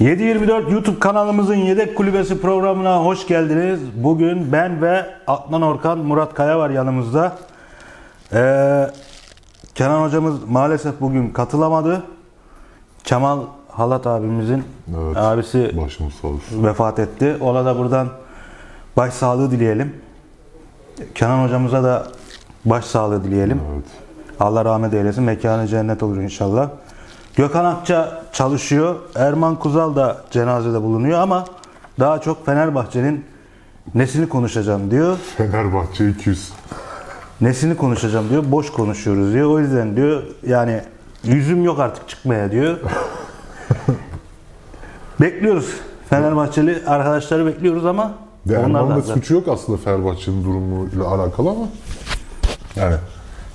724 YouTube kanalımızın Yedek Kulübesi programına hoş geldiniz. Bugün ben ve Adnan Orkan, Murat Kaya var yanımızda. Ee, Kenan hocamız maalesef bugün katılamadı. Kemal Halat abimizin Evet. abisi Başımız sağ olsun. vefat etti. Ona da buradan başsağlığı dileyelim. Kenan hocamıza da başsağlığı dileyelim. Evet. Allah rahmet eylesin. Mekanı cennet olur inşallah. Gökhan Akça çalışıyor. Erman Kuzal da cenazede bulunuyor ama daha çok Fenerbahçe'nin nesini konuşacağım diyor. Fenerbahçe 200. Nesini konuşacağım diyor. Boş konuşuyoruz diyor. O yüzden diyor yani yüzüm yok artık çıkmaya diyor. bekliyoruz. Fenerbahçeli arkadaşları bekliyoruz ama De Erman'ın da suçu yok aslında Fenerbahçe'nin durumuyla alakalı ama yani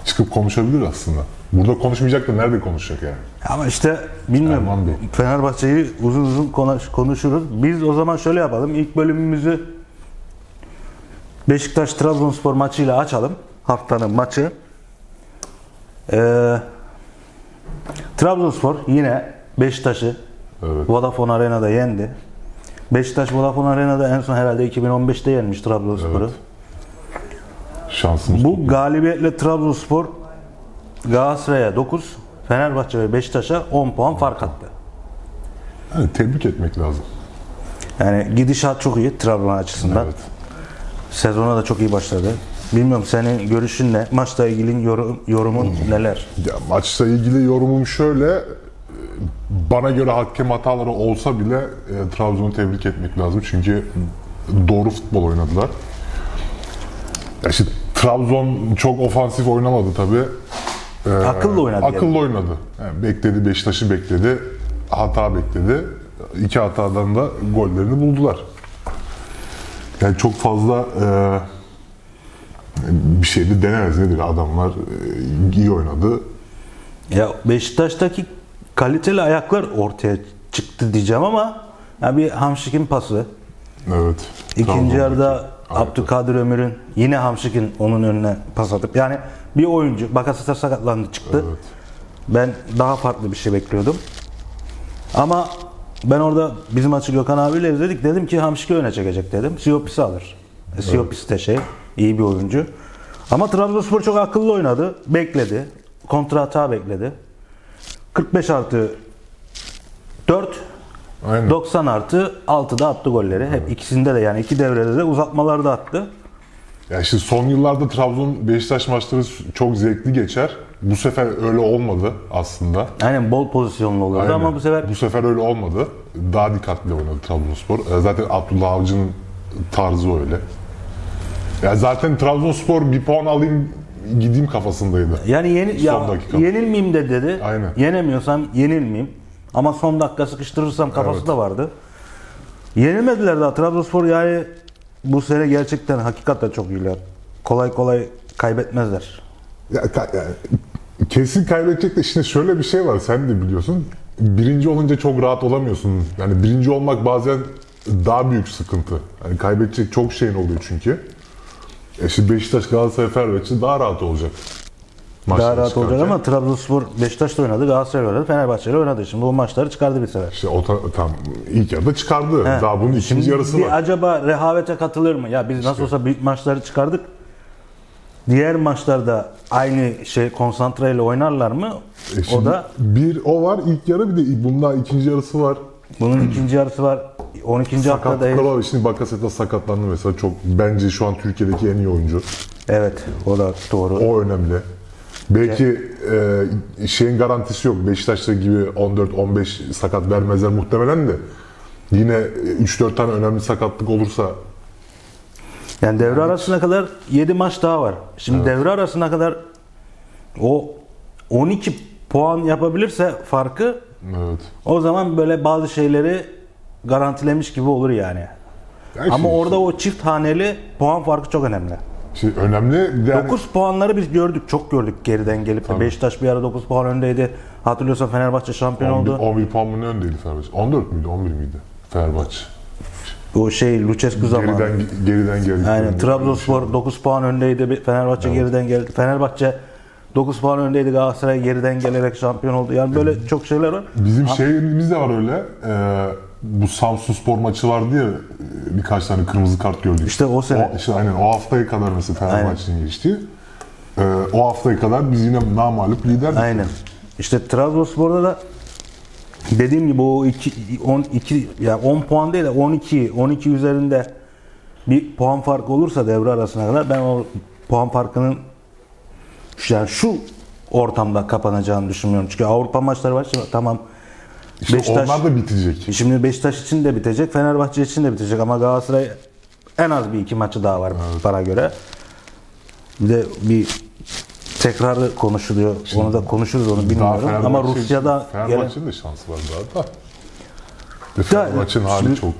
çıkıp konuşabilir aslında. Burada konuşmayacak da nerede konuşacak yani? Ama işte bilmiyorum. Erman Bey. Fenerbahçe'yi uzun uzun konuş- konuşuruz. Biz o zaman şöyle yapalım. İlk bölümümüzü Beşiktaş Trabzonspor maçıyla açalım. Haftanın maçı. Ee, Trabzonspor yine Beşiktaş'ı Evet. Vodafone Arena'da yendi. Beşiktaş Vodafone Arena'da en son herhalde 2015'te yenmiş Trabzonspor'u. Evet. Şansımız Bu galibiyetle Trabzonspor Galatasaray'a 9, Fenerbahçe ve Beşiktaş'a 10 puan fark attı. yani tebrik etmek lazım. Yani gidişat çok iyi Trabzon açısından. Evet. Sezona da çok iyi başladı. Bilmiyorum senin görüşün ne? Maçla ilgili yorum, yorumun neler? Ya maçla ilgili yorumum şöyle. Bana göre hakem hataları olsa bile e, Trabzon'u tebrik etmek lazım. Çünkü doğru futbol oynadılar. Ya işte Trabzon çok ofansif oynamadı tabii. Ee, Akıllı oynadı Akıllı yani. oynadı. Yani bekledi, Beşiktaş'ı bekledi. Hata bekledi. İki hatadan da gollerini buldular. Yani çok fazla e, bir şey de denemez nedir adamlar e, iyi oynadı. Ya Beşiktaş'taki kaliteli ayaklar ortaya çıktı diyeceğim ama ya bir Hamşik'in pası. Evet. İkinci yarıda. Abdülkadir Ömür'ün yine Hamşik'in onun önüne pas atıp yani bir oyuncu Bakasita sakatlandı çıktı. Evet. Ben daha farklı bir şey bekliyordum. Ama ben orada bizim maçı Gökhan abiyle izledik. Dedim ki Hamşik'i öne çekecek dedim. Siopis'i alır. E, Siopis de şey iyi bir oyuncu. Ama Trabzonspor çok akıllı oynadı. Bekledi. Kontra hata bekledi. 45 artı 4 Aynen. 90 artı 6'da attı golleri. Hep ikisinde de yani iki devrede de uzatmalarda attı. Ya işte son yıllarda Trabzon Beşiktaş maçları çok zevkli geçer. Bu sefer öyle olmadı aslında. Aynen bol pozisyonlu oluyordu Aynen. ama bu sefer bu sefer öyle olmadı. Daha dikkatli oynadı Trabzonspor. E, Zaten Abdullah Avcı'nın tarzı öyle. Ya zaten Trabzonspor bir puan alayım gideyim kafasındaydı. Yani yeni, ya, Son dakika. yenilmeyeyim de dedi. Aynen. Yenemiyorsam yenilmeyeyim. Ama son dakika sıkıştırırsam kafası Evet. da vardı. Yenilmediler daha. Trabzonspor yani bu sene gerçekten hakikaten çok iyiler. Kolay kolay kaybetmezler. Ya, ka- yani kesin kaybedecek de şimdi şöyle bir şey var sen de biliyorsun. Birinci olunca çok rahat olamıyorsun. Yani birinci olmak bazen daha büyük sıkıntı. Yani kaybedecek çok şeyin oluyor çünkü. E şimdi Beşiktaş, Galatasaray, Fenerbahçe daha rahat olacak. Daha Maçları rahat olacak ama Trabzonspor Beşiktaş'ta oynadı, Galatasaray oynadı, Fenerbahçe'yle oynadı. Şimdi bu maçları çıkardı bir sefer. İşte o ta- tam ilk yarıda çıkardı. Daha bunun ikinci Şimdi yarısı bir var. acaba rehavete katılır mı? Ya biz nasıl olsa büyük maçları çıkardık. Diğer maçlarda aynı şey konsantreyle oynarlar mı? E o şimdi da bir o var ilk yarı bir de bundan ikinci yarısı var. bunun ikinci yarısı var. 12. haftada Sakatlıklar var. Şimdi Bakasetas sakatlandı mesela çok bence şu an Türkiye'deki en iyi oyuncu. Evet, o da doğru. O önemli. Belki e, şeyin garantisi yok. Beşiktaş'ta gibi 14-15 sakat vermezler muhtemelen de. Yine 3-4 tane önemli sakatlık olursa Yani devre arasına kadar 7 maç daha var. Şimdi devre arasına kadar o 12 puan yapabilirse farkı evet. o zaman böyle bazı şeyleri garantilemiş gibi olur yani. Ya Ama orada o çift haneli puan farkı çok önemli. Şimdi önemli. yani- 9 puanları biz gördük. Çok gördük geriden gelip de. Beşiktaş bir ara 9 puan öndeydi. Hatırlıyorsan Fenerbahçe şampiyon 11, oldu. 11 puan mı öndeydi Fenerbahçe? 14 müydü? 11 miydi? Fenerbahçe. O şey Lucescu zamanı. Geriden geriden geldi. Yani Trabzonspor 9 puan öndeydi. Fenerbahçe geriden geldi. Fenerbahçe 9 puan öndeydi Galatasaray geriden gelerek şampiyon oldu. Yani böyle çok şeyler var. Bizim şehrimiz de var öyle. Ee, bu Samsun Spor maçı vardı ya e, birkaç tane kırmızı kart gördük. İşte o sene. O, işte aynen o haftaya kadar mesela Fenerbahçe'nin geçti. Ee, o haftaya kadar biz yine namalup liderdik. Aynen. İşte Trabzonspor'da da dediğim gibi o 2 12 ya 10 puan değil de 12 12 üzerinde bir puan farkı olursa devre arasına kadar ben o puan farkının yani şu ortamda kapanacağını düşünmüyorum. Çünkü Avrupa maçları var. Şimdi tamam İşte Beşiktaş- onlar da bitecek. Şimdi Beşiktaş için de bitecek, Fenerbahçe için de bitecek ama Galatasaray en az bir iki maçı daha var bana göre. Bir de bir tekrarı konuşuluyor. onu da konuşuruz onu bilmiyorum. Ama Rusya'da gelen, Fenerbahçe'nin de şansı var daha da. Fenerbahçe'nin hali şimdi- çok.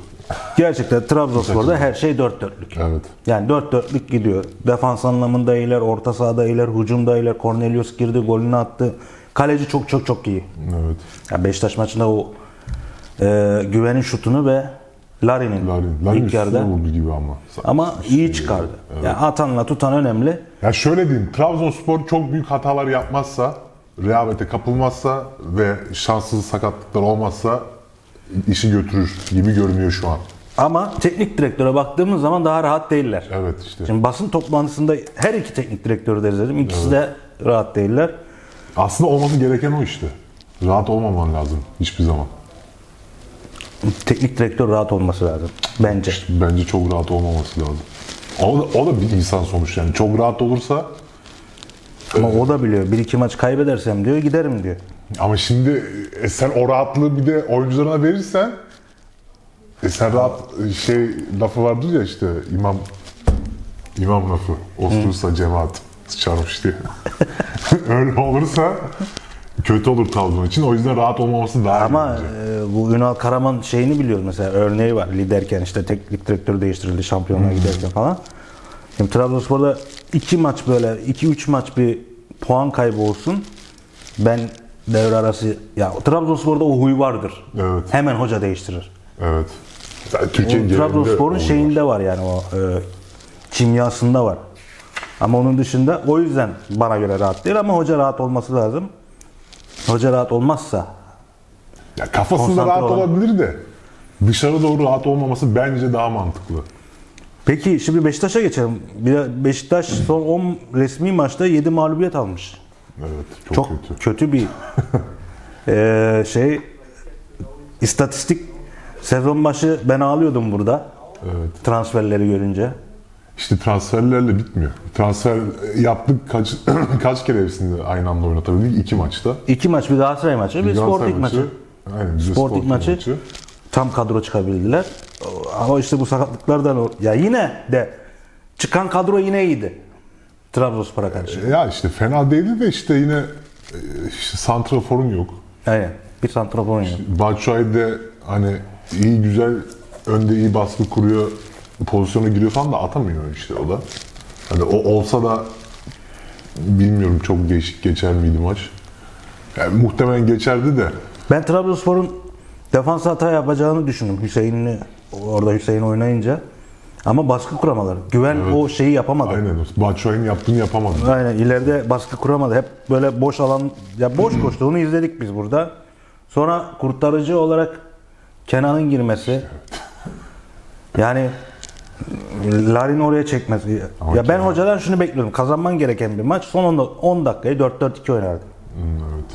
gerçekten Trabzonspor'da her şey dört dörtlük. Evet. Yani dört dörtlük gidiyor. Defans anlamında iyiler, orta sahada iyiler, hücumda iyiler. Cornelius girdi, golünü attı. Kaleci çok çok çok iyi. Evet. Ya Beşiktaş maçında o e, güvenin şutunu ve Larin'in Larin, Larin ilk yarıda vurdu gibi ama. ama iyi çıkardı. Yani atanla tutan önemli. Ya şöyle diyeyim, Trabzonspor çok büyük hatalar yapmazsa, rehavete kapılmazsa ve şanssız sakatlıklar olmazsa işi götürür gibi görünüyor şu an. Ama teknik direktöre baktığımız zaman daha rahat değiller. Evet işte. Şimdi basın toplantısında her iki teknik direktörü de izledim. İkisi de rahat değiller. Aslında olması gereken o işte. Rahat olmaman lazım hiçbir zaman. Teknik direktör rahat olması lazım bence. Bence çok rahat olmaması lazım. O da, o da bir insan sonuç yani. Çok rahat olursa Ama o da biliyor. Bir iki maç kaybedersem diyor giderim diyor. ama şimdi e, sen o rahatlığı bir de oyuncularına verirsen e sen rahat şey lafı vardır ya işte imam imam lafı. Ostursa cemaat sıçarmış diye. Öyle olursa kötü olur Trabzon için. O yüzden rahat olmaması daha Ama e, bu Ünal Karaman şeyini biliyoruz mesela örneği var. Liderken işte teknik direktörü değiştirildi şampiyonluğa giderken falan. Şimdi Trabzonspor'da iki maç böyle iki üç maç bir puan kaybı olsun. Ben devre arası ya Trabzonspor'da o huy vardır. Evet. Hemen hoca değiştirir. Evet. Türkiye'nin Trabzonspor'un şeyinde var yani o e, kimyasında var. Ama onun dışında o yüzden bana göre rahat değil ama hoca rahat olması lazım. Hoca rahat olmazsa Ya kafasında rahat olan. olabilir de dışarı doğru rahat olmaması bence daha mantıklı. Peki şimdi Beşiktaş'a geçelim. Beşiktaş son 10 resmi maçta 7 mağlubiyet almış. Evet, çok, Çok kötü. kötü, bir eee, şey istatistik sezon başı ben ağlıyordum burada. Evet. Transferleri görünce. İşte transferlerle bitmiyor. Transfer yaptık kaç kaç kere hepsini aynı anda oynatabildik? İki maçta. İki maç bir Galatasaray maçı, bir Galatasaray Sporting maçı. Aynen, bir de Sporting maçı. Tam kadro çıkabildiler. Ama işte bu sakatlıklardan o- ya yine de çıkan kadro yine iyiydi. Trabzonspor'a karşı. Ya işte fena değildi de işte yine e, işte santraforun yok. Aynen. Bir santrafor oynuyor. Batshuayi de hani iyi güzel önde iyi baskı kuruyor pozisyona giriyor falan da atamıyor işte o da. Hani o olsa da bilmiyorum çok değişik geçer miydi maç. Yani muhtemelen geçerdi de Ben Trabzonspor'un defans hata yapacağını düşündüm Hüseyin'i orada Hüseyin oynayınca. Ama baskı kuramaları. Güven o şeyi yapamadı. Aynen. aynen Batshuayi'nin yaptığını yapamadı. ileride baskı kuramadı. Hep böyle boş alan ya boş koştuğunu izledik biz burada. Sonra kurtarıcı olarak Kenan'ın girmesi. Yani Larin oraya çekmesi. Ama ya ben hocadan şunu bekliyorum. Kazanman gereken bir maç. Son 10, 10 dakikayı 4-4-2 oynardı. Hmm, evet.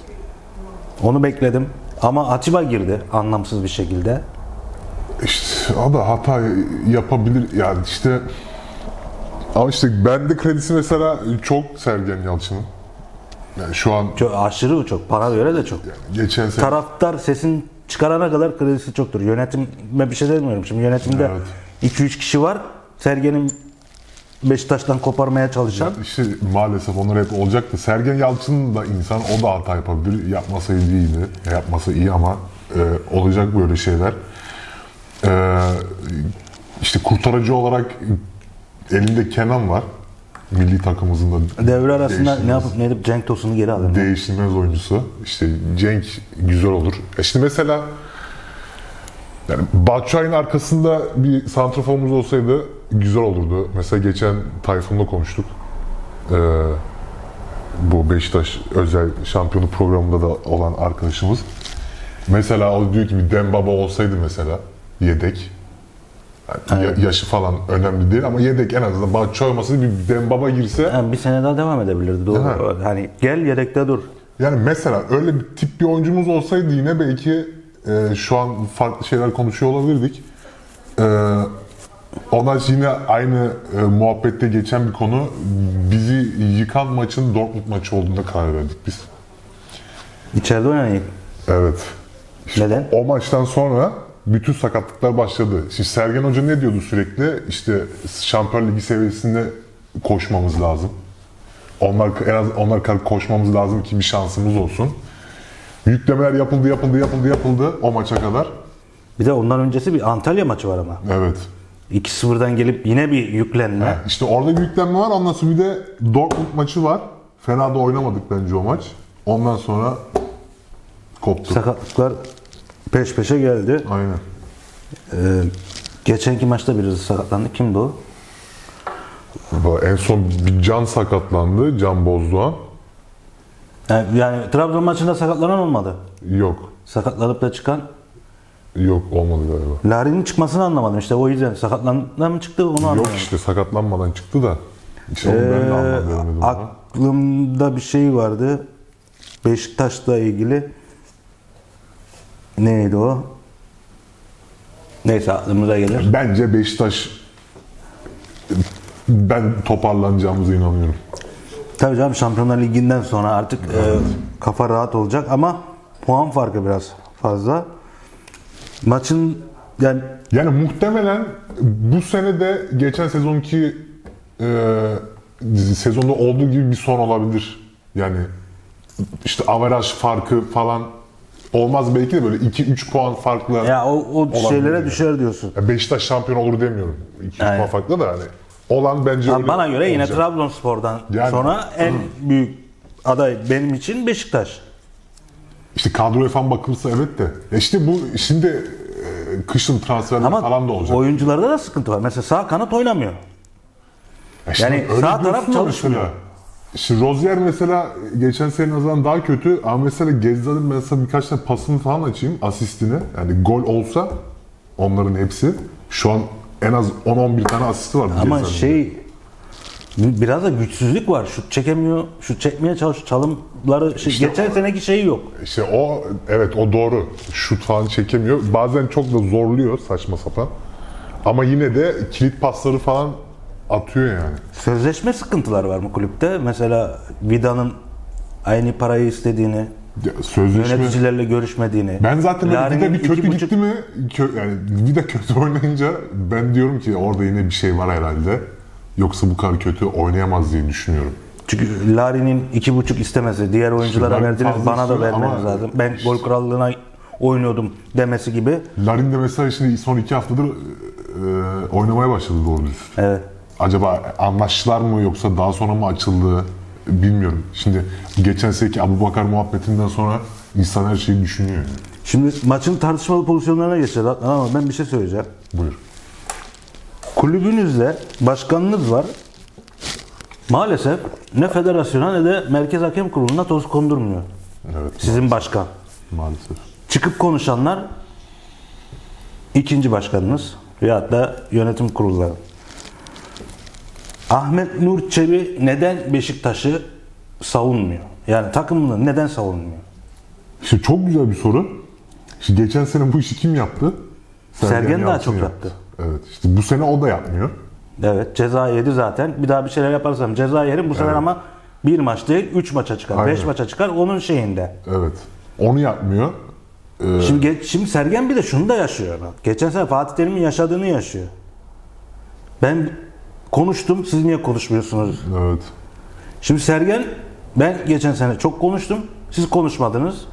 Onu bekledim. Ama Atiba girdi anlamsız bir şekilde. İşte o da hata yapabilir. Yani işte ama işte bende kredisi mesela çok Sergen Yalçın'ın. Yani şu an Çok aşırı çok. Bana göre de çok. geçen sene Taraftar sesin çıkarana kadar kredisi çoktur. Yönetime bir şey demiyorum. Şimdi yönetimde Evet. 2-3 kişi var. Sergen'in Beşiktaş'tan koparmaya çalışan. işte maalesef onlar hep olacaktı. Sergen Yalçın da insan, o da hata yapabilir. Yapmasaydı iyiydi. Yapmasa iyi ama e, olacak böyle şeyler. E, işte kurtarıcı olarak elinde Kenan var. Milli takımımızın da Devre arasında ne yapıp ne edip Cenk Tosun'u geri alır. değişilmez oyuncusu. İşte Cenk güzel olur. E şimdi mesela yani Batshuayi'nin arkasında bir santraforumuz olsaydı güzel olurdu. Mesela geçen Tayfun'la konuştuk. Ee, bu Beşiktaş özel şampiyonu programında da olan arkadaşımız. Mesela o diyor ki bir Dembaba olsaydı mesela yedek. Yani ya- yaşı falan önemli değil ama yedek en azından Batshuayi olmasaydı bir Dembaba girse Yani bir sene daha devam edebilirdi. Doğru. Ha. Hani gel yedekte dur. Yani mesela öyle bir tip bir oyuncumuz olsaydı yine belki e, şu an farklı şeyler konuşuyor olabilirdik. E, ona yine aynı e, muhabbette geçen bir konu. Bizi yıkan maçın Dortmund maçı olduğunda karar verdik biz. İçeride oynayın. Evet. Neden? O maçtan sonra bütün sakatlıklar başladı. Şimdi Sergen Hoca ne diyordu sürekli? İşte Şampiyon Ligi seviyesinde koşmamız lazım. Onlar en az onlar kadar koşmamız lazım ki bir şansımız olsun. Yüklemeler yapıldı, yapıldı, yapıldı, yapıldı o maça kadar. Bir de ondan öncesi bir Antalya maçı var ama. Evet. 2-0'dan gelip yine bir yüklenme. İşte orada bir yüklenme var. Ondan sonra bir de Dortmund maçı var. Fena da oynamadık bence o maç. Ondan sonra koptu. Sakatlıklar peş peşe geldi. Aynen. Ee, geçenki maçta birisi sakatlandı. Kimdi o? Bu En son bir Can sakatlandı. Can Bozdoğan. Yani, yani Trabzon maçında sakatlanan olmadı. Yok. Sakatlanıp da çıkan. Yok olmadı galiba. Larin'in çıkmasını anlamadım işte o yüzden. Sakatlandan mı çıktı onu anlamadım. Yok işte sakatlanmadan çıktı da. İşte onu ben de Ee, anlamadım. ama. aklımda bir şey vardı. Beşiktaş'la ilgili. Neydi o? Neyse aklımıza gelir. Bence Beşiktaş ben toparlanacağımıza inanıyorum. Tabii canım Şampiyonlar Ligi'nden sonra artık e, kafa rahat olacak ama puan farkı biraz fazla. Maçın yani Yani muhtemelen bu sene de geçen sezonki e, sezonda olduğu gibi bir son olabilir. Yani işte averaj farkı falan olmaz belki de böyle 2-3 puan farkla. ya o, o şeylere yani. düşer diyorsun. Ya Beşiktaş şampiyon olur demiyorum. 2 puan Aynen. farkla da hani olan bence öyle Bana göre yine olacak. Trabzonspor'dan Yani- sonra en büyük aday benim için Beşiktaş. İşte kadroya falan bakılırsa evet de. Ya işte bu şimdi e, kışın transferler Ama falan da olacak. oyuncularda da sıkıntı var. Mesela sağ kanat oynamıyor. Ya şimdi yani öyle sağ taraf diyorsun da çalışmıyor. Mesela, işte Rozier mesela geçen sene nazaran daha kötü ama mesela Gezzal'ın mesela birkaç tane pasını falan açayım asistini. Yani gol olsa onların hepsi şu an en az 10-11 tane asisti var. Ama şey biraz da güçsüzlük var. Şut çekemiyor. Şut çekmeye çalış çalımları şey, İşte geçen seneki şeyi yok. İşte o evet o doğru. Şut falan çekemiyor. Bazen çok da zorluyor saçma sapan. Ama yine de kilit pasları falan atıyor yani. Sözleşme sıkıntıları var mı kulüpte? Mesela Vida'nın aynı parayı istediğini, Sözleşme... yöneticilerle görüşmediğini. Ben zaten Larin'in bir kötü buçuk- gitti mi, kö, yani Vida kötü oynayınca ben diyorum ki orada yine bir şey var herhalde. Yoksa bu kadar kötü oynayamaz diye düşünüyorum. Çünkü Larin'in iki buçuk istemesi, diğer oyunculara Larin verdiniz, bana da vermeniz lazım. Ben gol krallığına oynuyordum demesi gibi. Larin de mesela şimdi son iki haftadır e, oynamaya başladı doğru düz. Evet. Acaba anlaştılar mı yoksa daha sonra mı açıldı bilmiyorum. Şimdi geçen seneki Abu Bakar muhabbetinden sonra insan her şeyi düşünüyor. Yani. Şimdi maçın tartışmalı pozisyonlarına Adnan ama ben bir şey söyleyeceğim. Buyur. Kulübünüzde başkanınız var. Maalesef ne federasyona ne de Merkez Hakem Kurulu'na toz kondurmuyor. Evet Sizin başkan. maalesef. Çıkıp konuşanlar ikinci başkanınız veyahut da yönetim kurulları. Ahmet Nur Çebi neden Beşiktaş'ı savunmuyor? Yani takımını neden savunmuyor? İşte çok güzel bir soru. İşte geçen sene bu işi kim yaptı? Sergen daha Yalçın çok yaptı. Evet. İşte bu sene o da yapmıyor. Evet ceza yedi zaten. Bir daha bir şeyler yaparsam ceza yerim. Bu sefer ama bir maç değil üç maça çıkar. Beş Aynen. maça çıkar onun şeyinde. Evet. Onu yapmıyor. Ee, Şimdi, ge- şimdi Sergen bir de şunu da yaşıyor. Bak. Geçen sene Fatih Terim'in yaşadığını yaşıyor. Ben konuştum siz niye konuşmuyorsunuz? evet. Şimdi Sergen ben geçen sene çok konuştum. Siz konuşmadınız.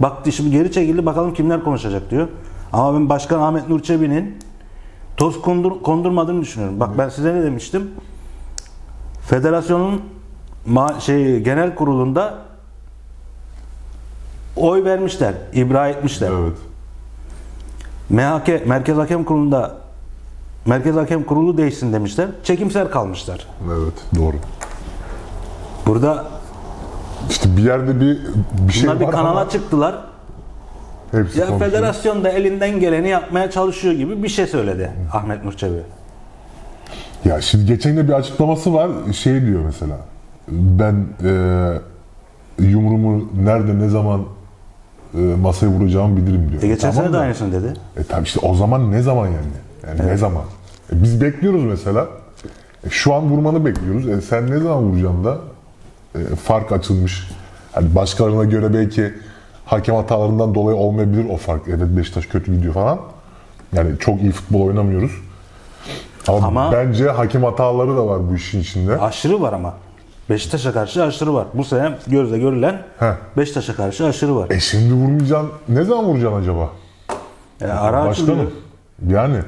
Baktı şimdi geri çekildi bakalım kimler konuşacak diyor. Ama ben Başkan Ahmet Nur Çebi'nin toz kondur, kondurmadığını düşünüyorum. Bak ben size ne demiştim? Federasyonun şey genel kurulunda oy vermişler, ibra etmişler. Evet. MHK Merkez Hakem Kurulu'nda Merkez Hakem Kurulu değişsin demişler. Çekimser kalmışlar. Evet. Doğru. Burada İşte bir yerde bir bir şey Bunlar bir var kanala ama çıktılar. hepsi Ya konuşuyor. federasyon da elinden geleni yapmaya çalışıyor gibi bir şey söyledi Ahmet Nur Çebi. Ya şimdi geçen de bir açıklaması var. Şey diyor mesela. Ben e, yumruğumu nerede ne zaman e, masaya vuracağımı bilirim diyor. E geçen sene de aynısını dedi. E tabi işte o zaman ne zaman yani? Yani ne zaman? E biz bekliyoruz mesela. E şu an vurmanı bekliyoruz. E sen ne zaman vuracaksın da? E, fark açılmış. Hani başkalarına göre belki hakem hatalarından dolayı olmayabilir o fark. Evet Beşiktaş kötü gidiyor falan. Yani çok iyi futbol oynamıyoruz. Ama, Ama- bence hakem hataları da var bu işin içinde. Aşırı var ama. Beşiktaş'a karşı aşırı var. Bu sene gözle görülen Heh. Beşiktaş'a karşı aşırı var. E şimdi vurmayacaksın. Ne zaman vuracaksın acaba? Yani ara. Başkanım. Yani.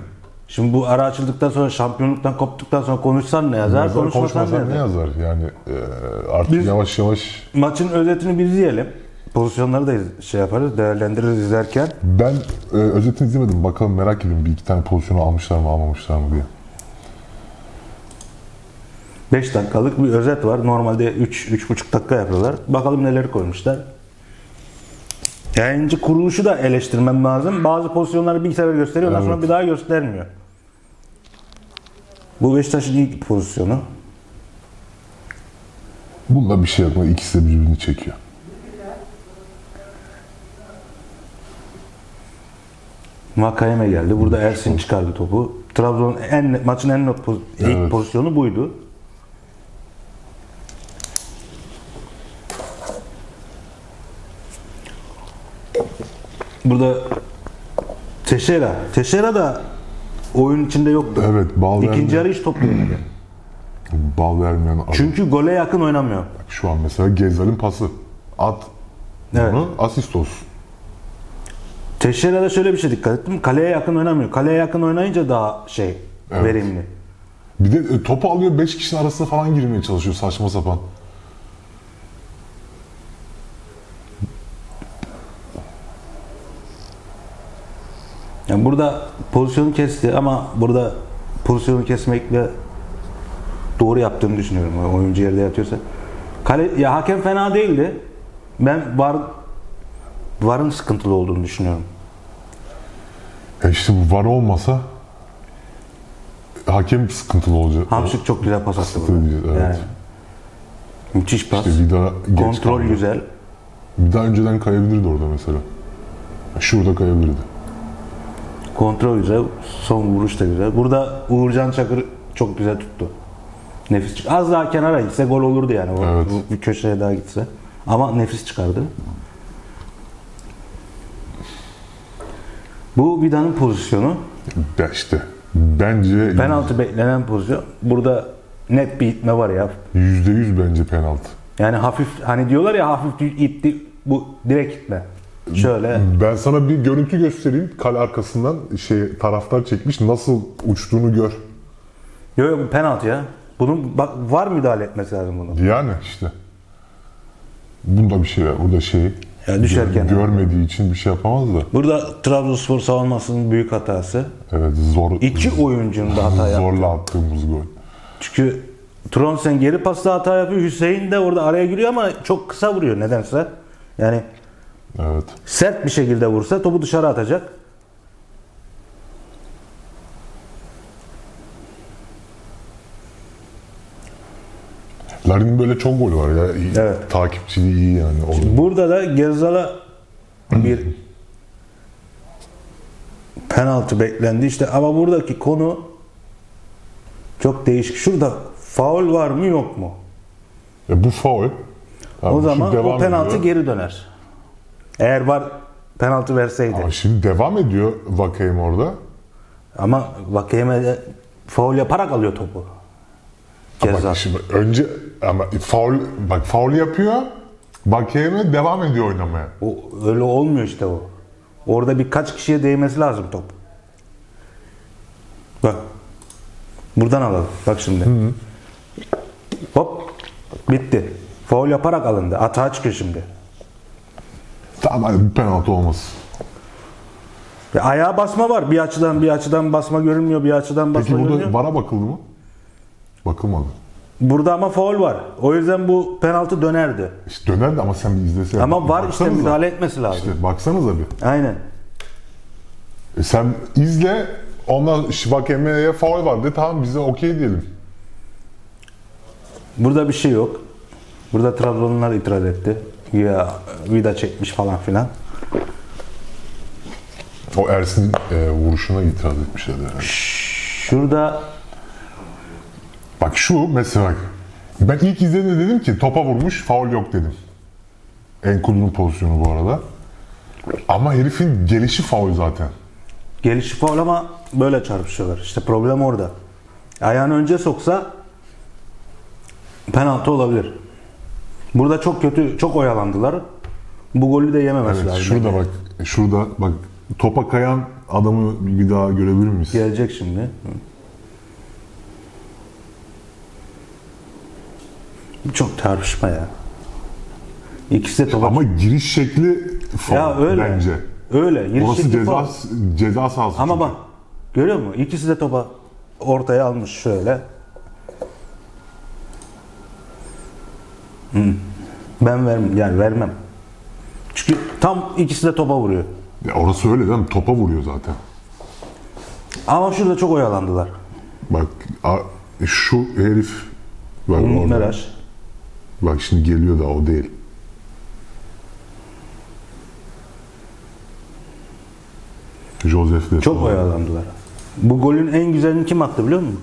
Şimdi bu ara açıldıktan sonra şampiyonluktan koptuktan sonra konuşsan ne yazar, Yazar, konuşmasan ne yazar. Yani e, artık Biz- yavaş yavaş Maçın özetini bir izleyelim. Pozisyonları da iz- şey yaparız, değerlendiririz izlerken. Ben e, özetini izlemedim. Bakalım merak ediyorum bir iki tane pozisyonu almışlar mı almamışlar mı diye. 5 dakikalık bir özet var. Normalde 3 3,5 dakika yapıyorlar. Bakalım neleri koymuşlar. Yayıncı kuruluşu da eleştirmem lazım. Bazı pozisyonları bir sefer gösteriyor, ondan sonra bir daha göstermiyor. Bu Beşiktaş'ın ilk pozisyonu. Bunda bir şey yok. İkisi de birbirini çekiyor. Vakayeme geldi. Burada Ersin çıkardı topu. Trabzon'un en maçın en net poz- ilk Evet. pozisyonu buydu. Burada Teşera. Teşera da oyun içinde yoktu. Evet, bal İkinci yarı hiç top görmedi. Bal vermeyen adam. Çünkü gole yakın oynamıyor. Şu an mesela Gezal'in pası. At Evet. bunu asist olsun. Teşera'da şöyle bir şey dikkat ettim. Kaleye yakın oynamıyor. Kaleye yakın oynayınca daha şey Evet. verimli. Bir de e, topu alıyor 5 kişinin arasına falan girmeye çalışıyor saçma sapan. Yani burada pozisyonu kesti ama burada pozisyonu kesmekle doğru yaptığını düşünüyorum. Oyuncu yerde yatıyorsa. Kale, ya hakem fena değildi. Ben var varın sıkıntılı olduğunu düşünüyorum. Ya işte bu var olmasa hakem sıkıntılı olacak. Hamşik çok güzel pas attı evet. Yani, müthiş pas. İşte bir daha Kontrol kaldı. güzel. Bir daha önceden kayabilirdi orada mesela. Şurada kayabilirdi. Kontrol güzel. Son vuruş da güzel. Burada Uğurcan Çakır çok güzel tuttu. Nefis çık- Az daha kenara gitse gol olurdu yani. O- Evet. Bir köşeye daha gitse. Ama nefis çıkardı. Bu Vida'nın pozisyonu. Ya işte bence Penaltı beklenen pozisyon. Burada net bir itme var ya. yüzde yüz bence penaltı. Yani hafif hani diyorlar ya hafif itti bu direkt itme. Şöyle Ben sana bir görüntü göstereyim. Kale arkasından şey taraftar çekmiş. Nasıl uçtuğunu gör. yok yok penaltı ya. Bunun bak var müdahale etmesi lazım bunun. Yani işte. Bunda bir şey var. Burada şey Ya düşerken- görmediği için bir şey yapamaz da. Burada Trabzonspor savunmasının büyük hatası. Evet zor. İki oyuncunun da hata yaptı. Zorla attığımız gol. Çünkü Tronsen geri pasta hata yapıyor. Hüseyin de orada araya giriyor ama çok kısa vuruyor nedense. Yani Evet. sert bir şekilde vursa topu dışarı atacak. Larin'in böyle çok golü var ya. İyi- Evet. Takipçiliği iyi yani. Burada da Gezzal'a bir penaltı beklendi işte ama buradaki konu çok değişik. Şurada faul var mı yok mu? E, bu faul. Yani o zaman o penaltı ediyor. geri döner. Eğer var penaltı verseydi. Ama şimdi devam ediyor Vakayem orada. Ama Vakayeme faul yaparak alıyor topu. Ceza. Bak şimdi önce ama faul bak faul yapıyor. Vakayem'e devam ediyor oynamaya. O, öyle olmuyor işte o. Orada birkaç kişiye değmesi lazım top. Bak. Buradan alalım. Bak şimdi. Hop. Bitti. Faul yaparak alındı. Atağa çıkıyor şimdi. Tamam hadi bir penaltı olmaz. Ve ayağa basma var. Bir açıdan bir açıdan basma görünmüyor. Bir açıdan basma Peki burada görünüyor. vara bakıldı mı? Bakılmadı. Burada ama faul var. O yüzden bu penaltı dönerdi. İşte dönerdi ama sen bir izlesene. Ama var işte Baksanıza. müdahale etmesi lazım. İşte baksanıza bir. Aynen. E sen izle ondan Şivak Emre'ye faul var de tamam bize okey diyelim. Burada bir şey yok. Burada Trabzonlular itiraz etti. Ya vida çekmiş falan filan. O Ersin e, vuruşuna itiraz etmişler herhalde. Şurada Bak şu mesela bak. Ben ilk izlediğimde dedim ki topa vurmuş faul yok dedim. Enkul'un pozisyonu bu arada. Ama herifin gelişi faul zaten. gelişi faul ama böyle çarpışıyorlar. İşte problem orada. Ayağını önce soksa penaltı olabilir. Burada çok kötü, çok oyalandılar. Bu golü de yememesi Evet, lazım. şurada bak. Şurada bak topa kayan adamı bir daha görebilir miyiz? Gelecek şimdi. Çok tartışma ya. İkisi de topa... Ama giriş şekli faul ya öyle. bence. Öyle. Giriş Orası şekli ceza, faul. ceza sahası. Ama çünkü. bak görüyor musun? İkisi de topa ortaya almış şöyle. Hı. Ben vermem yani vermem. Çünkü tam ikisi de topa vuruyor. Ya orası öyle değil mi? Topa vuruyor zaten. Ama şurada çok oyalandılar. Bak a- şu herif bak Umut orada. Meraş. Bak şimdi geliyor da o değil. Joseph de Çok oyalandılar. Bu golün en güzelini kim attı biliyor musun?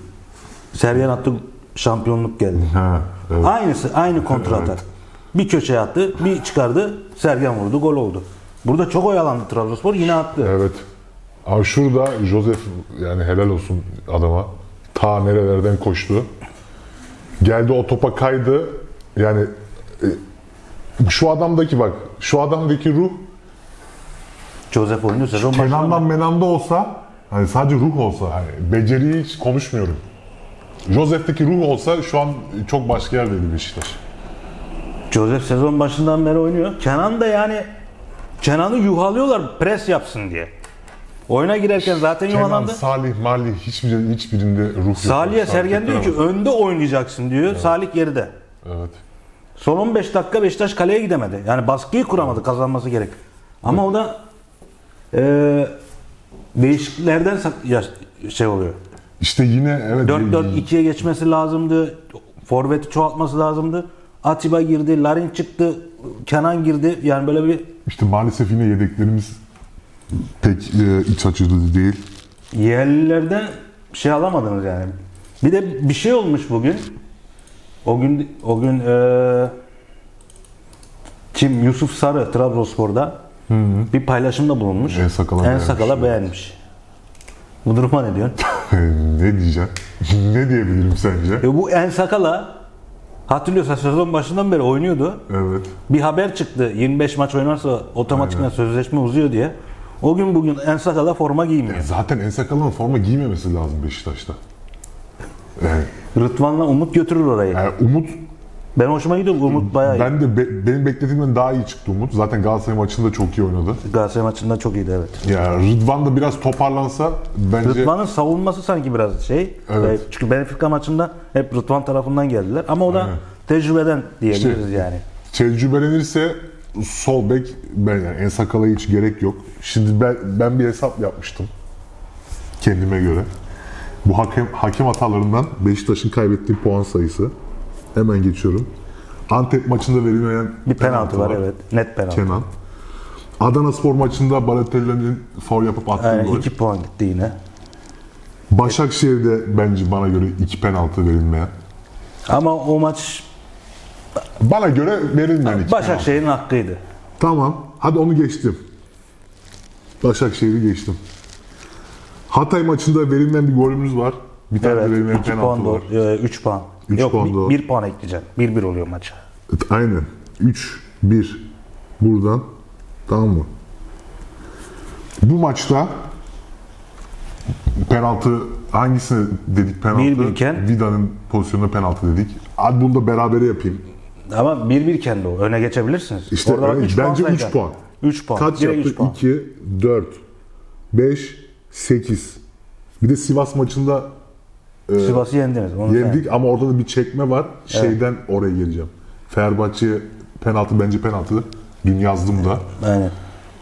Sergen attı şampiyonluk geldi. Ha, evet. Aynısı, aynı kontra atar. Bir köşeye attı, bir çıkardı, Sergen vurdu, gol oldu. Burada çok oyalandı Trabzonspor, yine attı. Evet. Abi şurada Joseph yani helal olsun adama. Ta nerelerden koştu. Geldi o topa kaydı. Yani e, şu adamdaki bak, şu adamdaki ruh Joseph oynuyor sezon başında. Kenan'dan Menan'da olsa hani sadece ruh olsa hani beceriyi hiç konuşmuyorum. Joseph'teki ruh olsa şu an çok başka yerdeydi Beşiktaş. Joseph sezon başından beri oynuyor. Kenan da yani Kenan'ı yuhalıyorlar pres yapsın diye. Oyuna girerken zaten Kenan. Salih, Malih hiçbir, hiçbirinde ruh yok. Salih'e Sergen diyor ki önde oynayacaksın diyor. Salih geride. Evet. Son 15 dakika Beşiktaş kaleye gidemedi. Yani baskıyı kuramadı kazanması gerek. Ama o da e, ya- şey oluyor. İşte yine evet. 4-4-2'ye geçmesi lazımdı. Forvet'i çoğaltması lazımdı. Atiba girdi, Larin çıktı, Kenan girdi. Yani böyle bir İşte maalesef yine yedeklerimiz pek e, iç açıcı değil. yerlilerden şey alamadınız yani. Bir de bir şey olmuş bugün. O gün o gün eee kim Yusuf Sarı Trabzonspor'da bir paylaşımda bulunmuş. En Sakala En beğenmiş. Sakala beğenmiş. Bu duruma ne diyorsun? ne diyeceğim? ne diyebilirim sence? E bu En Sakala hatırlıyorsan sezon başından beri oynuyordu. Evet. Bir haber çıktı. 25 maç oynarsa otomatikman sözleşme uzuyor diye. O gün bugün En Sakala forma giymiyor. Zaten En Sakala'nın forma giymemesi lazım Beşiktaş'ta. Yani, Rıdvan'la Umut götürür orayı. yani Umut Ben hoşuma gidiyor. Umut bayağı iyi. ben de be- benim beklediğimden daha iyi çıktı Umut. Zaten Galatasaray maçında çok iyi oynadı. Galatasaray maçında çok iyiydi evet. Ya Rıdvan da biraz toparlansa bence Rıdvan'ın savunması sanki biraz şey. Evet. E, Çünkü Benfica maçında hep Rıdvan tarafından geldiler. Ama o da Aynen. tecrübeden diyebiliriz İşte- yani. tecrübelenirse sol bek ben yani En Sakala'ya hiç gerek yok. Şimdi ben, ben bir hesap yapmıştım kendime göre. Bu hakem hakem hatalarından Beşiktaş'ın kaybettiği puan sayısı. Hemen geçiyorum. Antep maçında verilmeyen Bir penaltı var evet. Net penaltı. Kenan. Adana Spor maçında Balotelli'nin faul yapıp attığı Aynen gol. 2 puan gitti yine. Başakşehir'de bence bana göre iki penaltı verilmeyen. Ama o maç Bana göre verilmeyen iki penaltı. Başakşehir'in hakkıydı. Tamam. Hadi onu geçtim. Başakşehir'i geçtim. Hatay maçında verilmeyen bir golümüz var. Bir tane Evet. verilmeyen 2 penaltı puan var. da 3 puan. Üç Yok puan da o. 1 puan ekleyeceğim. 1-1 oluyor maç. Aynen. 3 1 buradan. Tamam mı? Bu maçta penaltı hangisine dedik penaltı? Bir bir iken- Vida'nın pozisyonuna penaltı dedik. Hadi bunu da berabere yapayım. Ama 1-1 kendi o. Öne geçebilirsiniz. İşte Orada evet, üç bence 3 sayacaksın. puan. 3 puan. Kaç Direkt yaptı? puan. 2, 4, 5, 8. Bir de Sivas maçında e, Sivas'ı yendiniz. Onu yendik ama orada da bir çekme var. Şeyden oraya geleceğim. Fenerbahçe'ye penaltı bence penaltı. Dün yazdım da. Aynen.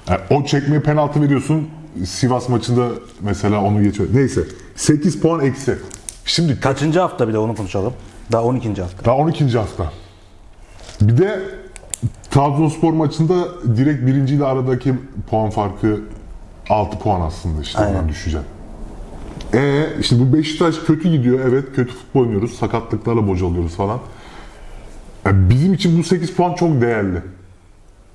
Yani o çekmeye penaltı veriyorsun. Sivas maçında mesela onu geçiyor. Neyse. 8 puan eksi. Şimdi Kaçıncı hafta bir de onu konuşalım. Daha 12. hafta. daha 12. hafta. Bir de Trabzonspor maçında direkt birinciyle aradaki puan farkı 6 puan aslında işte Aynen. oradan düşeceğim. E işte bu Beşiktaş kötü gidiyor. Evet kötü futbol oynuyoruz. Sakatlıklarla bocalıyoruz falan. Ya bizim için bu 8 puan çok değerli.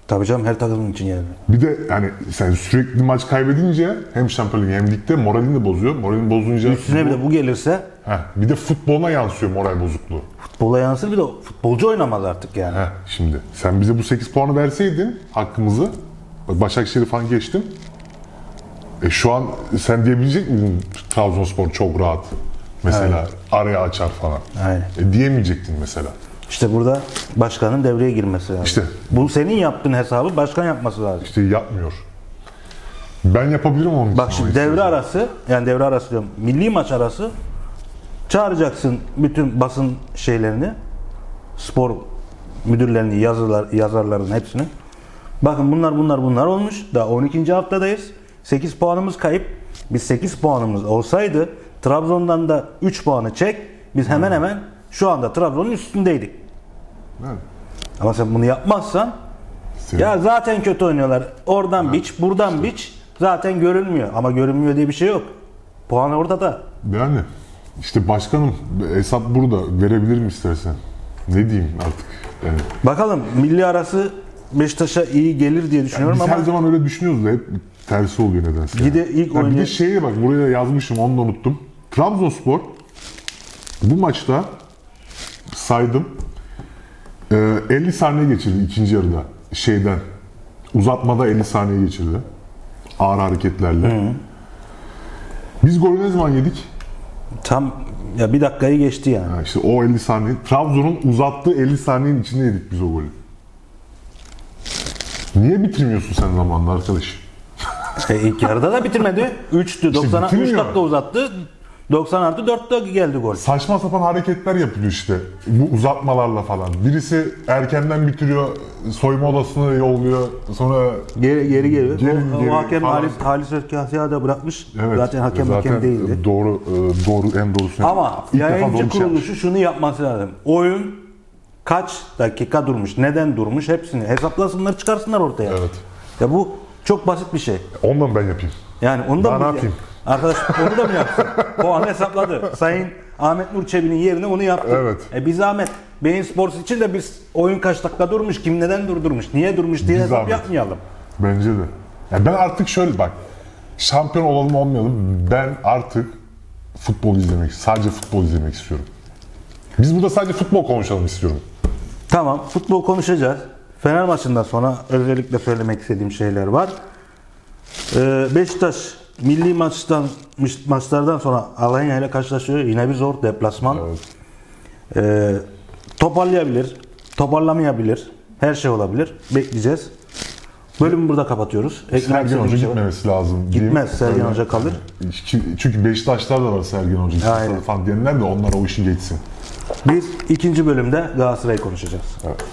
Tabii canım her takımın için yani. Bir de yani sen sürekli maç kaybedince hem Şampiyonlar Ligi hem ligde moralini de bozuyor. Moralini bozunca Üstüne bir de bu gelirse Heh, bir de futboluna yansıyor moral bozukluğu. futbola yansır bir de futbolcu oynamalı artık yani. Heh, şimdi sen bize bu 8 puanı verseydin hakkımızı bak Başakşehir'i falan geçtim. E şu an sen diyebilecek miydin Trabzonspor çok rahat mesela araya açar falan. Aynen. E, diyemeyecektin mesela. İşte burada başkanın devreye girmesi lazım. İşte. Bu senin yaptığın hesabı başkan yapması lazım. İşte yapmıyor. Ben yapabilirim onun Bak şimdi devre arası, yani devre arası diyorum, milli maç arası çağıracaksın bütün basın şeylerini, spor müdürlerini, yazılar, yazarların hepsini. Bakın bunlar bunlar bunlar olmuş. Daha 12. haftadayız. 8 puanımız kayıp. Biz 8 puanımız olsaydı Trabzon'dan da 3 puanı çek. Biz hemen hemen şu anda Trabzon'un üstündeydik. Evet. Ama sen bunu yapmazsan Senin- ya zaten kötü oynuyorlar. Oradan biç, buradan biç. Zaten görünmüyor. Ama görünmüyor diye bir şey yok. Puan ortada. Yani işte başkanım hesap burada verebilirim istersen. Ne diyeyim artık. Yani Bakalım milli arası Beşiktaş'a iyi gelir diye düşünüyorum Biz ama her zaman öyle düşünüyoruz da hep tersi oluyor nedense. Bir de ilk Ya bir oynayan- de şeye bak buraya yazmışım onu da unuttum. Trabzonspor bu maçta saydım e, 50 saniye geçirdi ikinci yarıda şeyden uzatmada 50 saniye geçirdi ağır hareketlerle. Biz golü ne zaman yedik? tam ya bir dakikayı geçti yani. Ha işte o 50 saniye Trabzon'un uzattığı 50 saniyenin içinde yedik biz o golü. Niye bitirmiyorsun sen zamanında arkadaş? E, ilk yarıda da bitirmedi. 3'tü. 90 3 bitirmiyor. dakika uzattı. 90 artı 4'te geldi gol. saçma sapan hareketler yapıyor işte. Bu uzatmalarla falan. Birisi erkenden bitiriyor, soyma odasına yolluyor. Sonra Geri geri geri. Geri, o, geri o hakem falan. Halis, Halis Özkasya da bırakmış. evet. zaten hakem hakem değildi. Doğru e, doğru en doğrusunu. Ama İlk defa yayıncı doğru şey yapmış. kuruluşu şunu yapması lazım. Oyun kaç dakika durmuş, neden durmuş hepsini hesaplasınlar çıkarsınlar ortaya. Evet. Ya bu çok basit bir şey. Ondan ben yapayım. Yani onu da Daha mı ne yapayım? Arkadaş onu da mı yapsın? Puanı hesapladı. Sayın Ahmet Nur Çebi'nin yerine onu yaptı. Evet. E bir zahmet. Beyin Sports için de biz oyun kaç dakika durmuş, kim neden durdurmuş, niye durmuş diye hesap yapmayalım. Bence de. Ya ben artık şöyle bak. Şampiyon olalım olmayalım. Ben artık futbol izlemek, sadece futbol izlemek istiyorum. Biz burada sadece futbol konuşalım istiyorum. Tamam, futbol konuşacağız. Fener maçından sonra özellikle söylemek istediğim şeyler var. Ee, Beşiktaş milli maçtan maçlardan sonra Alanya ile karşılaşıyor. Yine bir zor deplasman. Evet. Ee, toparlayabilir, toparlamayabilir. Her şey olabilir. Bekleyeceğiz. Bölümü burada kapatıyoruz. Eklemek Sergen Hoca şey var. gitmemesi lazım. Gitmez, Sergen. Hoca kalır. Çünkü- Beşiktaşlar da var Sergen Hoca Aynen. falan diyenler de onlar o işi geçsin. Biz ikinci bölümde Galatasaray'ı konuşacağız. Evet.